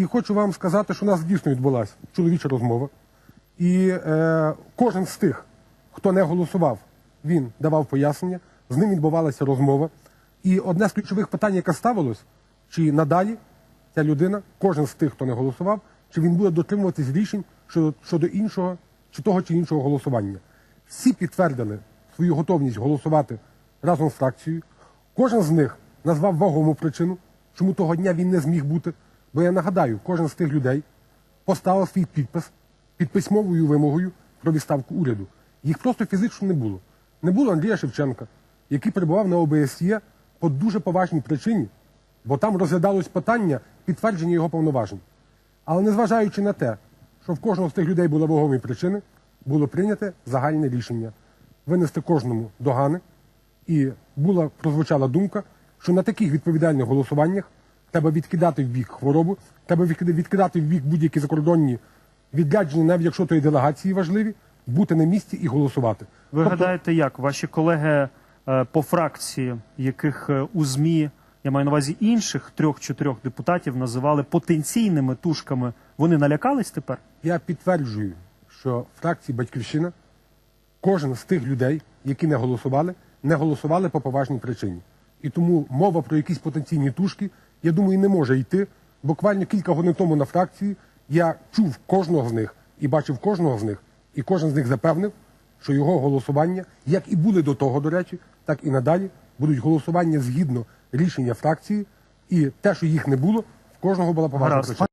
І хочу вам сказати, що у нас дійсно відбулася чоловіча розмова. І е, кожен з тих, хто не голосував, він давав пояснення, з ним відбувалася розмова. І одне з ключових питань, яке ставилось, чи надалі ця людина, кожен з тих, хто не голосував, чи він буде дотримуватись рішень щодо, щодо іншого чи того чи іншого голосування. Всі підтвердили свою готовність голосувати разом з фракцією. Кожен з них назвав вагому причину, чому того дня він не зміг бути. Бо я нагадаю, кожен з тих людей поставив свій підпис під письмовою вимогою про відставку уряду. Їх просто фізично не було. Не було Андрія Шевченка, який перебував на ОБСЄ по дуже поважній причині, бо там розглядалось питання підтвердження його повноважень. Але незважаючи на те, що в кожного з тих людей були вагомі причини, було прийняте загальне рішення винести кожному догани. І була прозвучала думка, що на таких відповідальних голосуваннях треба відкидати в бік хворобу, треба відкидати в бік будь-які закордонні відрядження, навіть якщо то і делегації важливі, бути на місці і голосувати. Ви Тобто- гадаєте, як ваші колеги е, по фракції, яких е, у ЗМІ, я маю на увазі інших трьох-чотирьох депутатів, називали потенційними тушками, вони налякались тепер? Я підтверджую, що в фракції Батьківщина кожен з тих людей, які не голосували, не голосували по поважній причині. І тому мова про якісь потенційні тушки, я думаю, не може йти. Буквально кілька годин тому на фракції я чув кожного з них і бачив кожного з них, і кожен з них запевнив, що його голосування, як і були до того, до речі, так і надалі будуть голосування згідно рішення фракції, і те, що їх не було, в кожного була поважна причина.